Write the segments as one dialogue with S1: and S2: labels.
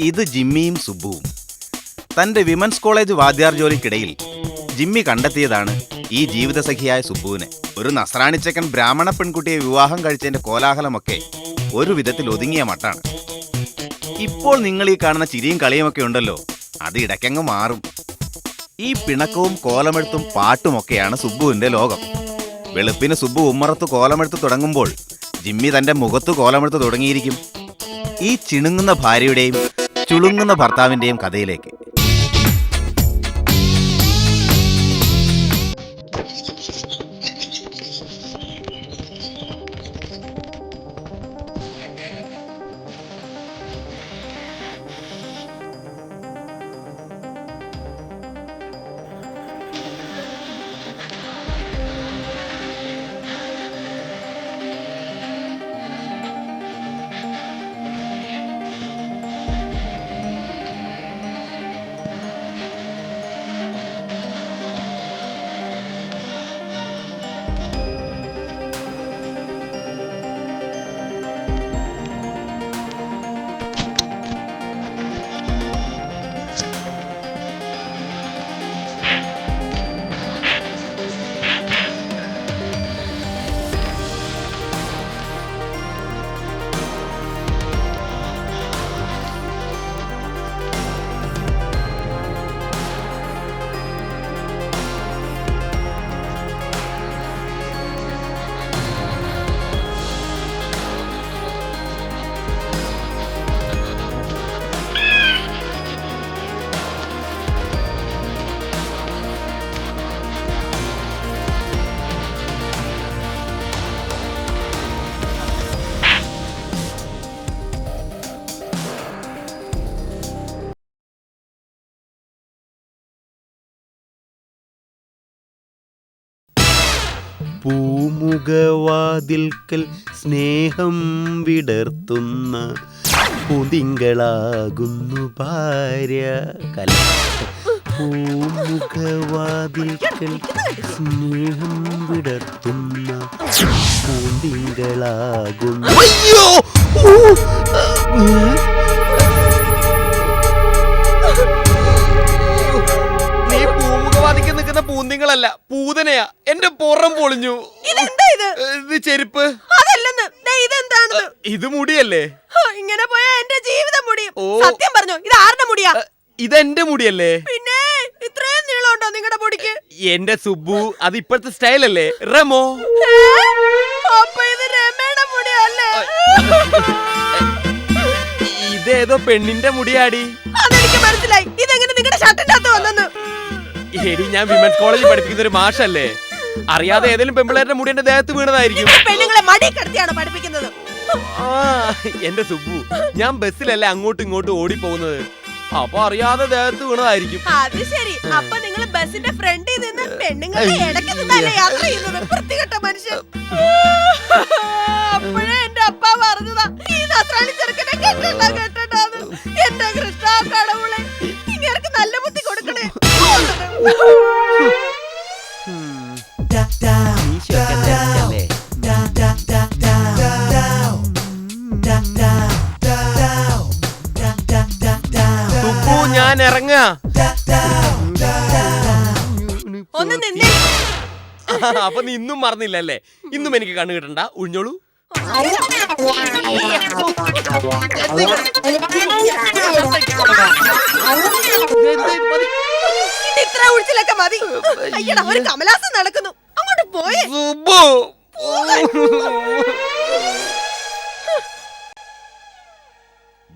S1: ഇത് ജിമ്മിയും സുബ്ബുവും. തന്റെ വിമൻസ് കോളേജ് വാദ്യാർ ജോലിക്കിടയിൽ ജിമ്മി കണ്ടെത്തിയതാണ് ഈ ജീവിതസഖിയായ സുബ്ബുവിനെ. ഒരു നസ്രാണിച്ചക്കൻ ബ്രാഹ്മണ പെൺകുട്ടിയെ വിവാഹം കഴിച്ചതിന്റെ കോലാഹലമൊക്കെ ഒരു വിധത്തിൽ ഒതുങ്ങിയ മട്ടാണ്. ഇപ്പോൾ നിങ്ങൾ ഈ കാണുന്ന ചിരിയും കളിയുമൊക്കെ ഉണ്ടല്ലോ അത് ഇടയ്ക്കങ്ങ് മാറും. ഈ പിണക്കവും കോലമെഴുത്തും പാട്ടുമൊക്കെയാണ് സുബുവിന്റെ ലോകം. വെളുപ്പിന് സുബ്ബു ഉമ്മറത്ത് കോലമെടുത്ത് തുടങ്ങുമ്പോൾ ജിമ്മി തന്റെ മുഖത്ത് കോലമെടുത്ത് തുടങ്ങിയിരിക്കും. ഈ ചിണുങ്ങുന്ന ഭാര്യയുടെയും ചുളുങ്ങുന്ന ഭർത്താവിന്റെയും കഥയിലേക്ക്.
S2: പൂമുഖവാതിൽക്കൽ സ്നേഹം വിടർത്തുന്ന പുതിങ്കളാകുന്നു ഭാര്യ. കല. പൂമുഖവാതിൽക്കൽ സ്നേഹം വിടർത്തുന്ന പൂന്തിങ്കളാകുന്നു അയ്യോ!
S3: പൂന്തിങ്ങളല്ല പൂതനയാ. എന്റെ പുറം പൊളിഞ്ഞു.
S4: ഇത്?
S3: ചെരുപ്പ്. ഇത് മുടിയല്ലേ?
S4: ഇങ്ങനെ പോയാ എന്റെ ജീവിതം മുടിയും. സത്യം പറഞ്ഞു ഇത് ആരുടെ മുടിയാ?
S3: ഇതെന്റെ മുടിയല്ലേ?
S4: പിന്നെ ഇത്രയും നീളമുണ്ടോ നിങ്ങളുടെ മുടിക്ക്
S3: എന്റെ സുബു അത് ഇപ്പോഴത്തെ
S4: സ്റ്റൈൽ അല്ലേ റമോ
S3: ഇതേതോ പെണ്ണിന്റെ മുടിയാടി.
S4: അതെനിക്ക് മനസ്സിലായി. ഇതെങ്ങനെ നിങ്ങളുടെ ഷർട്ടിന്റെ അകത്ത് വന്നെന്ന്?
S3: എടി ഞാൻ വിമൻസ് കോളേജിൽ പഠിപ്പിക്കുന്ന ഒരു മാഷല്ലേ? അറിയാതെ ഏതെങ്കിലും പെമ്പിളേരുടെ മുടി എന്റെ ദേഹത്ത് വീണതായിരിക്കും.
S4: പെണ്ണുങ്ങളെ മടി കിടത്തിയാണ് പഠിപ്പിക്കുന്നത്?
S3: ആ എന്റെ സുബു ഞാൻ ബസ്സിലല്ലേ അങ്ങോട്ടും ഇങ്ങോട്ടും ഓടി പോകുന്നത് അപ്പൊ അറിയാതെ ദേഹത്ത് വീണതായിരിക്കും.
S4: അത് ശരി. അപ്പൊ നിങ്ങൾ ബസിന്റെ ഫ്രണ്ടിൽ നിന്ന് പെണ്ണുങ്ങളുടെ ഇടയ്ക്ക് നിന്നല്ലേ യാത്ര ചെയ്യുന്നത്? വൃത്തികെട്ട മനുഷ്യൻ. അപ്പൊ
S3: നീ ഇന്നും മറന്നില്ല അല്ലേ ഇന്നും എനിക്ക് കണ്ണു കിട്ടണ്ട. ഉഴിഞ്ഞോളൂ.
S4: ഇത്ര ഉഴിച്ചിലൊക്കെ മതി. അയ്യടാ ഒരു കമലാസം നടക്കുന്നു. അങ്ങോട്ട് പോയേ.
S3: സുബു.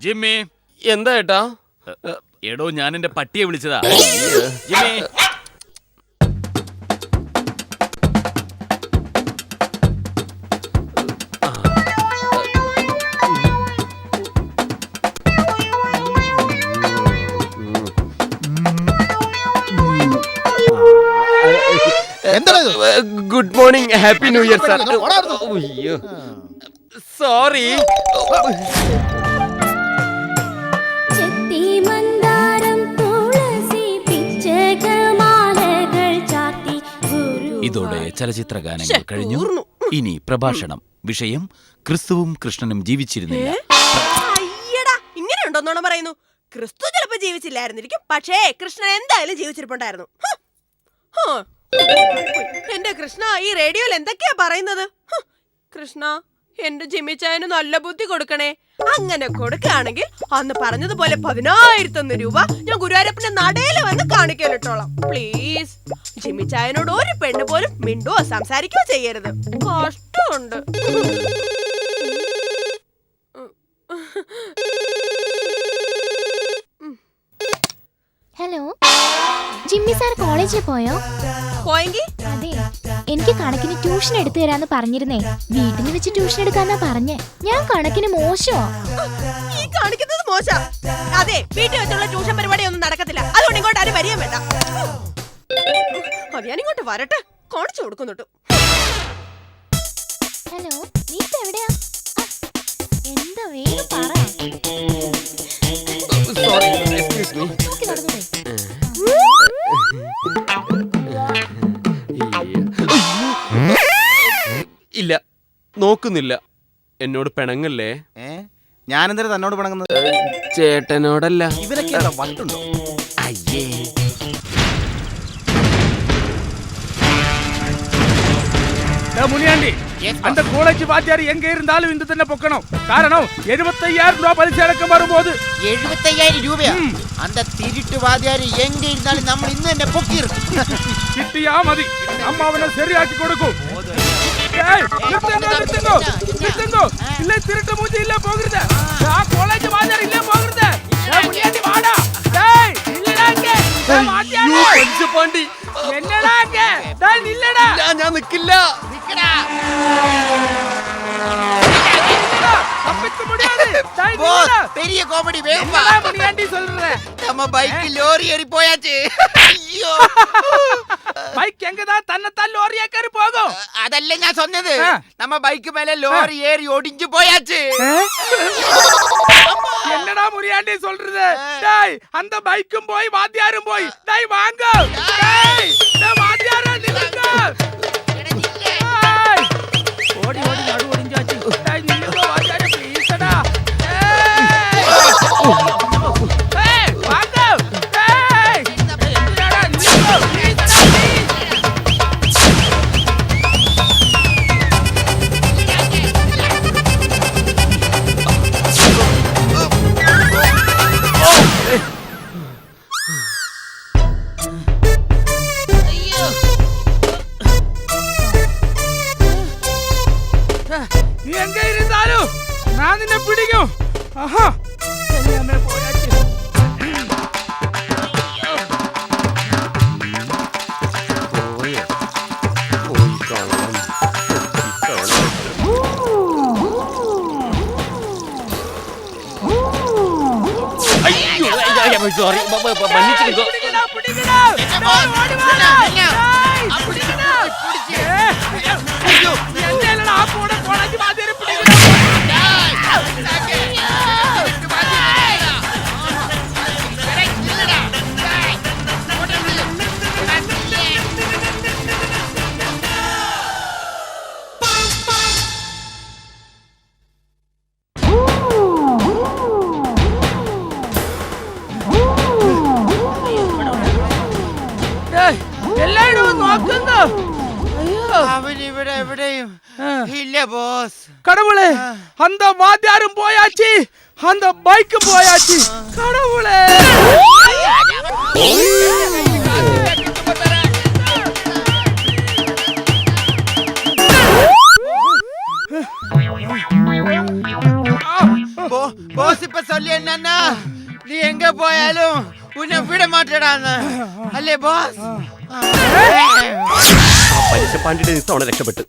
S5: ജിമ്മി.
S3: എന്താ ഏട്ടാ?
S5: എടോ ഞാൻ എന്റെ പട്ടിയെ വിളിച്ചതാ. Jimmy.
S3: Good morning happy new year sir. അയ്യോ. സോറി.
S5: ഇതോടെ ചലച്ചിത്ര ഗാനങ്ങൾ കഴിഞ്ഞു. ഇനി പ്രഭാഷണം വിഷയം ക്രിസ്തുവും കൃഷ്ണനും ജീവിച്ചിരുന്നില്ല.
S4: അയ്യടാ ഉണ്ടോന്നോണം നോണ പറയുന്നു. ക്രിസ്തു ചിലപ്പോ ജീവിച്ചില്ലായിരുന്നിരിക്കും. പക്ഷേ കൃഷ്ണൻ എന്തായാലും ജീവിച്ചിരിപ്പുണ്ടായിരുന്നു. എന്റെ കൃഷ്ണ ഈ റേഡിയോയിൽ എന്തൊക്കെയാ പറയുന്നത്. കൃഷ്ണ എന്റെ ജിമ്മിച്ചായന് നല്ല ബുദ്ധി കൊടുക്കണേ. അങ്ങനെ കൊടുക്കുകയാണെങ്കിൽ അന്ന് പറഞ്ഞതുപോലെ പതിനായിരത്തൊന്ന് രൂപ ഞാൻ ഗുരുവായൂരപ്പന്റെ നടയിൽ വന്ന് കാണിക്കലിട്ടോളാം. പ്ലീസ് ജിമ്മിച്ചായനോട് ഒരു പെണ്ണ് പോലും മിണ്ടോ സംസാരിക്കോ ചെയ്യരുത്. കഷ്ടമുണ്ട്
S6: ഹലോ ജിമ്മി സാർ കോളേജിൽ പോയോ?
S4: പോയെങ്കിൽ
S6: അതെ. എനിക്ക് കണക്കിന് ട്യൂഷൻ എടുത്തു തരാന്ന് പറഞ്ഞിരുന്നേ. വീട്ടിൽ വെച്ച് ട്യൂഷൻ എടുക്കാന്നാ പറഞ്ഞേ. ഞാൻ കണക്കിന് മോശമോ.
S4: ഈ കാണിക്കുന്നത് മോശ. അതെ വീട്ടിൽ വെച്ചുള്ള ട്യൂഷൻ പരിപാടി ഒന്നും നടക്കത്തില്ല. അതുകൊണ്ട് ഇങ്ങോട്ട് ആരും വരികയും വേണ്ട. അത് ഞാൻ ഇങ്ങോട്ട് വരട്ടെ. കാണിച്ചു കൊടുക്കുന്നുണ്ട്.
S6: ഹലോ നീ ഇപ്പൊ എവിടെയാ? എന്താ വേഗം പറ.
S3: സോറി ഇല്ല നോക്കുന്നില്ല. എന്നോട് പിണങ്ങല്ലേ?
S1: ഏ? തന്നോട് പിണങ്ങുന്നത്?
S3: ചേട്ടനോടല്ല.
S1: ഇവരൊക്കെ
S5: മുനിയാണ്ടി. அந்த கோலேஜ் வாத்தியார் எங்க இருந்தாலும் இந்த தன்னை பொக்கணும் காரணம் எழுபத்தையாயிரம் ரூபாய் பரிசு அடக்கம் வரும்போது
S7: എഴുപത്തയ്യായിരം രൂപയാ അന്ത തിരിട്ട് വാദ്യാര് എങ്ക ഇരുന്നാലും നമ്മൾ ഇന്ന് തന്നെ പൊക്കിയിറക്കും
S5: കിട്ടിയാ മതി അമ്മ അവനെ ശരിയാക്കി കൊടുക്കും ഏയ്, നിർത്തുന്നോ, നിർത്തുന്നോ, നിർത്തുന്നോ. ഇല്ലേ, திருட்டு மூஞ்சி இல்ல போகிறது ஆ கோலேஜ் வாத்தியார் இல்ல போகிறது ஏய், முனியாண்டி வாடா டேய் இல்லடா இங்க ஏய், வாத்தியாரே.
S3: പഞ്ചപാണ്ടി
S5: என்னடா இங்க டேய் நில்லடா
S3: ഞാൻ നിക്കില്ല
S7: பெரிய காமெடி
S5: வேணுமா ஏன்டி சொல்ற?
S7: நம்ம பைக் லோரி ஏறி போயாச்சு. ஐயோ.
S5: பைக் எங்கதான் தன்னைத்தான் லோரி ஏக்கறி போகும்?
S7: அதல்ல நான் சொன்னது நம்ம பைக் மேல லோரி ஏறி ஒடிஞ்சு போயாச்சு.
S5: என்னடா முரியாண்டி சொல்றது? டேய் அந்த பைக்கும் போய் வாத்தியாரும் போய் டேய் வாங்க. டேய். Ajá. Sorry, but I'm not going to go. I'm not going എല്ലായിടവും നോക്കുന്നു
S7: അവനിവിടെ എവിടെയും ഇല്ല ബോസ്
S5: കടവുളെ അന്ത വാദ്യാരും പോയാച്ചി അന്ത ബൈക്ക് പോയാച്ചി
S7: കടവുളെ ബോസ് ഇപ്പൊ ചൊല്ലി എന്നാ നീ എങ്ക പോയാലും ഉന്നെ വിട മാറ്റടാന്ന് അല്ലേ ബോസ്
S3: പലിശപ്പാണ്ടിയുടെ ഇത്തവണ രക്ഷപ്പെട്ടു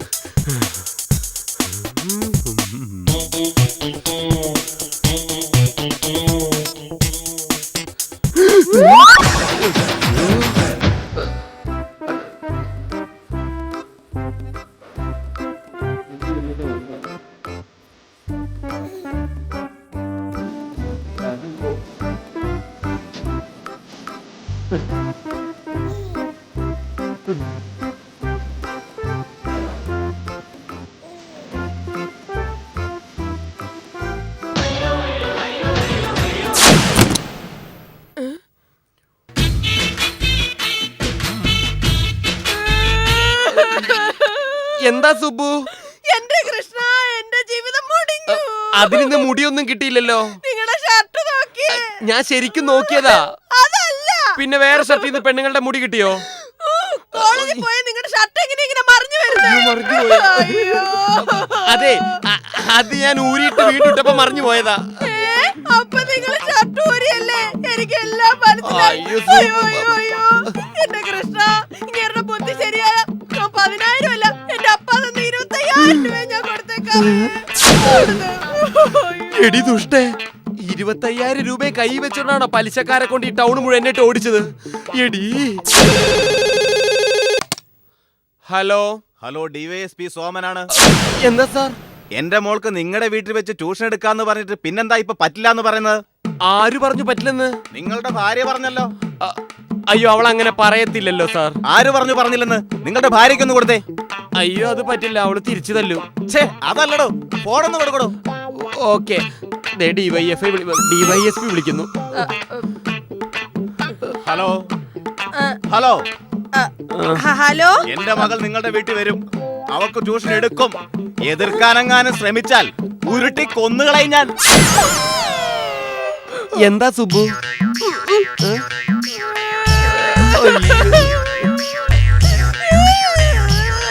S3: Woo! എന്താ സുബു?
S4: എന്റെ കൃഷ്ണ എന്റെ ജീവിതം മുടിഞ്ഞു.
S3: അതിനിന്ന് മുടിയൊന്നും കിട്ടിയില്ലല്ലോ.
S4: നിങ്ങളുടെ ഷർട്ട് നോക്കി
S3: ഞാൻ ശരിക്കും നോക്കിയതാ. പിന്നെ വേറെ ഷർട്ടിൽ നിന്ന് പെണ്ണുങ്ങളുടെ മുടി കിട്ടിയോ?
S4: കോളേജിൽ പോയ നിങ്ങളുടെ ഷർട്ട് എങ്ങനെ ഇങ്ങനെ മറിഞ്ഞു
S3: മറിഞ്ഞു പോയോ?
S4: വരുന്നത്
S3: അതെ അ- അത് ഞാൻ ഊരിയിട്ട് വീട്ടിട്ടപ്പോ മറിഞ്ഞു പോയതാ.
S4: അപ്പൊ നിങ്ങൾ ഷർട്ട് ഊരിയല്ലേ? എനിക്ക് എല്ലാം മനസ്സിലായി
S3: അയ്യോ,
S4: അയ്യോ അയ്യോ അയ്യോ. എന്റെ കൃഷ്ണ ഇങ്ങനെ ബുദ്ധി ശരിയായ ഞാൻ പതിനായിരം അല്ല എന്റെ അപ്പ തന്ന ഇരുപത്തയ്യായിരം രൂപ ഞാൻ കൊടുത്തേക്കാം
S3: എടി ദുഷ്ടേ ഇരുപത്തയ്യായിരം രൂപയും കൈ വെച്ചോണ്ടാണോ പലിശക്കാരെ കൊണ്ട് ഈ ടൗൺ മുഴുവൻ എന്നിട്ട് ഓടിച്ചത്? എടി. ഹലോ.
S1: ഹലോ ഡിവൈഎസ്പി സോമനാണ്.
S3: എന്താ സാർ?
S1: എന്റെ മോൾക്ക് നിങ്ങളുടെ വീട്ടിൽ വെച്ച് ട്യൂഷൻ എടുക്കാന്ന് പറഞ്ഞിട്ട് പിന്നെന്താ ഇപ്പൊ പറ്റില്ല എന്ന് പറയുന്നത്?
S3: ആര് പറഞ്ഞു പറ്റില്ലെന്ന്?
S1: നിങ്ങളുടെ ഭാര്യ പറഞ്ഞല്ലോ.
S3: അയ്യോ അവൾ അങ്ങനെ പറയത്തില്ലല്ലോ സാർ.
S1: ആര് പറഞ്ഞു പറഞ്ഞില്ലെന്ന്? നിങ്ങളുടെ ഭാര്യയ്ക്കൊന്ന് കൊടുത്തേ.
S3: അയ്യോ അത് പറ്റില്ല. അവൾ തിരിച്ചു തല്ലു.
S1: ഛേ അതല്ലടോ. ഫോണൊന്ന് കൊടുക്കടോ.
S3: ഓക്കെ. ഡിവൈഎഫ്ഐ പി വിളിക്കുന്നു.
S1: ഹലോ? ഹലോ?
S4: ഹലോ?
S1: എന്റെ മകൾ നിങ്ങളുടെ വീട്ടിൽ വരും. അവക്ക് ട്യൂഷൻ എടുക്കും. എതിർക്കാനെങ്ങാനും ശ്രമിച്ചാൽ ഉരുട്ടി കൊന്നുകളയും ഞാൻ.
S3: എന്താ സുബു?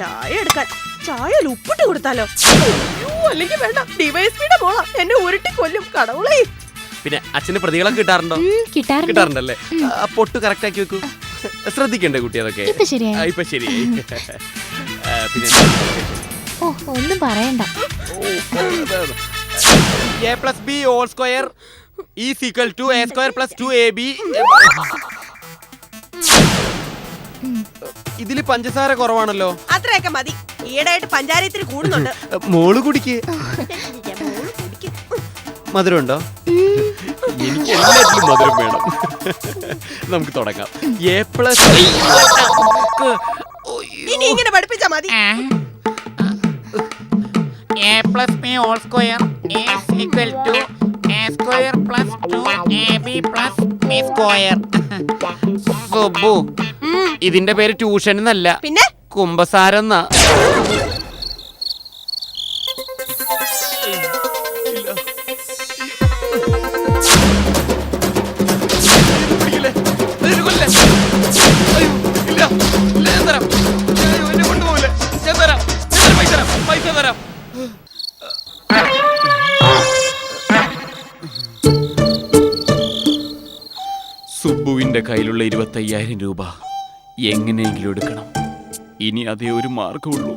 S3: ചായ
S4: എടുക്കാൻ. ചായയിൽ ഉപ്പിട്ട് കൊടുത്താലോ? അയ്യോ അല്ലെങ്കിൽ വേണ്ട. ഡിവൈഎസ്പിയുടെ മോള. എന്നെ ഉരുട്ടി കൊല്ലും. കടവുളേ.
S3: പിന്നെ അച്ഛന് പ്രതികളൊക്കെ കിട്ടാറുണ്ടോ? കിട്ടാറുണ്ടല്ലേ? ആ, പൊട്ട് കറക്റ്റ് ആക്കി വെക്കൂ. ശ്രദ്ധിക്കണ്ടേ കുട്ടി അതൊക്കെ?
S6: ഇപ്പൊ
S3: ശരി പിന്നെ
S6: ഓ ഒന്നും പറയണ്ട.
S3: A plus B whole square is equal to A square plus two A B ഇതിൽ പഞ്ചസാര കുറവാണല്ലോ.
S4: അത്രയൊക്കെ മതി. ഈയിടെയായിട്ട് പഞ്ചായത്തിൽ കൂടുന്നുണ്ട്.
S3: മോൾ കുടിക്ക്.
S4: മധുരമുണ്ടോ മോൾ
S3: മധുരം ഉണ്ടോ? എനിക്ക് എല്ലാത്തിലും മധുരം വേണം. നമുക്ക് തുടങ്ങാം. എ പ്ലസ്
S4: ഇനി ഇങ്ങനെ പഠിപ്പിച്ചാ മതി.
S8: a plus b A square to A square a two A 2ab plus b square
S3: Subu ഇതിന്റെ പേര് ട്യൂഷൻ എന്നല്ല
S4: പിന്നെ?
S3: കുംഭസാരം കയ്യിലുള്ള ഇരുപത്തയ്യായിരം രൂപ എങ്ങനെയെങ്കിലും എടുക്കണം. ഇനി അതേ ഒരു മാർഗമുള്ളൂ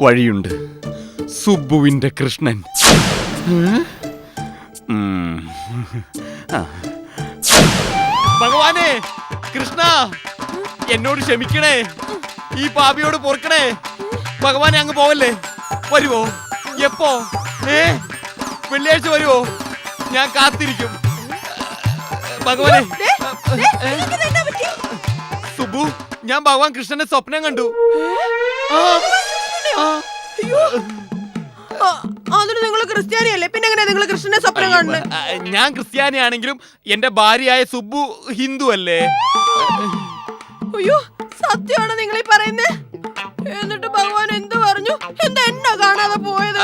S3: വഴിയുണ്ട്. സുബുവിന്റെ കൃഷ്ണൻ. ഭഗവാനെ കൃഷ്ണ എന്നോട് ക്ഷമിക്കണേ. ഈ പാപിയോട് പൊറുക്കണേ. ഭഗവാനെ അങ്ങ് പോവല്ലേ? വരുവോ? എപ്പോ? ഏ? വെള്ളിയാഴ്ച വരുവോ? ഞാൻ കാത്തിരിക്കും. ഭഗവാനെ? സുബു ഞാൻ ഭഗവാൻ കൃഷ്ണന്റെ സ്വപ്നം കണ്ടു. ആ,
S4: അതിന് നിങ്ങൾ ക്രിസ്ത്യാനിയല്ലേ? പിന്നെ എങ്ങനെ നിങ്ങൾ കൃഷ്ണനെ സ്വപ്നം കാണുന്നത്
S3: ഞാൻ ക്രിസ്ത്യാനിയാണെങ്കിലും എന്റെ ഭാര്യയായ സുബ്ബു ഹിന്ദു അല്ലേ?
S4: അയ്യോ സത്യമാണോ നിങ്ങൾ ഈ പറയുന്നേ? എന്നിട്ട് ഭഗവാൻ എന്ത് പറഞ്ഞു? എന്താ എന്നെ കാണാതെ പോയത്?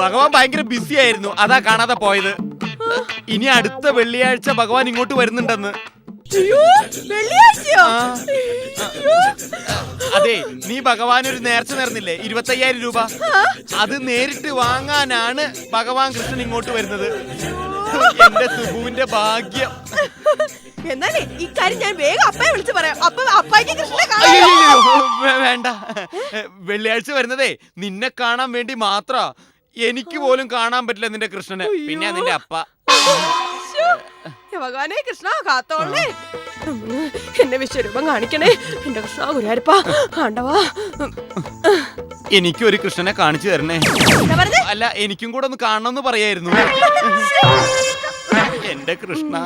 S3: ഭഗവാൻ ഭയങ്കര ബിസി ആയിരുന്നു അതാ കാണാതെ പോയത്. ഇനി അടുത്ത വെള്ളിയാഴ്ച ഭഗവാൻ ഇങ്ങോട്ട് വരുന്നുണ്ടെന്ന്. അതെ നീ ഭഗവാൻ ഒരു നേർച്ച നേർന്നില്ലേ ഇരുപത്തയ്യായിരം രൂപ. അത് നേരിട്ട് വാങ്ങാനാണ് ഭഗവാൻ കൃഷ്ണൻ ഇങ്ങോട്ട് വരുന്നത്. എന്റെ സുബുവിന്റെ ഭാഗ്യം.
S4: എന്നാലേ ഇക്കാര്യം ഞാൻ വേഗം അപ്പയെ വിളിച്ചു പറയാം. അപ്പ അപ്പായിക്ക് കൃഷ്ണനെ
S3: വേണ്ട. വെള്ളിയാഴ്ച വരുന്നതേ നിന്നെ കാണാൻ വേണ്ടി മാത്ര. എനിക്ക് പോലും കാണാൻ പറ്റില്ല നിന്റെ കൃഷ്ണനെ. പിന്നെ നിന്റെ അപ്പ.
S4: ഭഗവാനെ കൃഷ്ണ കാത്തോളേ. എന്നെ വിശ്വരൂപം കാണിക്കണേ. എന്റെ കൃഷ്ണ ഗുരുവായൂരപ്പ കാണ്ടവാ
S3: എനിക്കും ഒരു കൃഷ്ണനെ കാണിച്ചു തരണേ. അല്ല എനിക്കും കൂടെ ഒന്ന് കാണണമെന്ന് പറയായിരുന്നു. എന്റെ കൃഷ്ണ.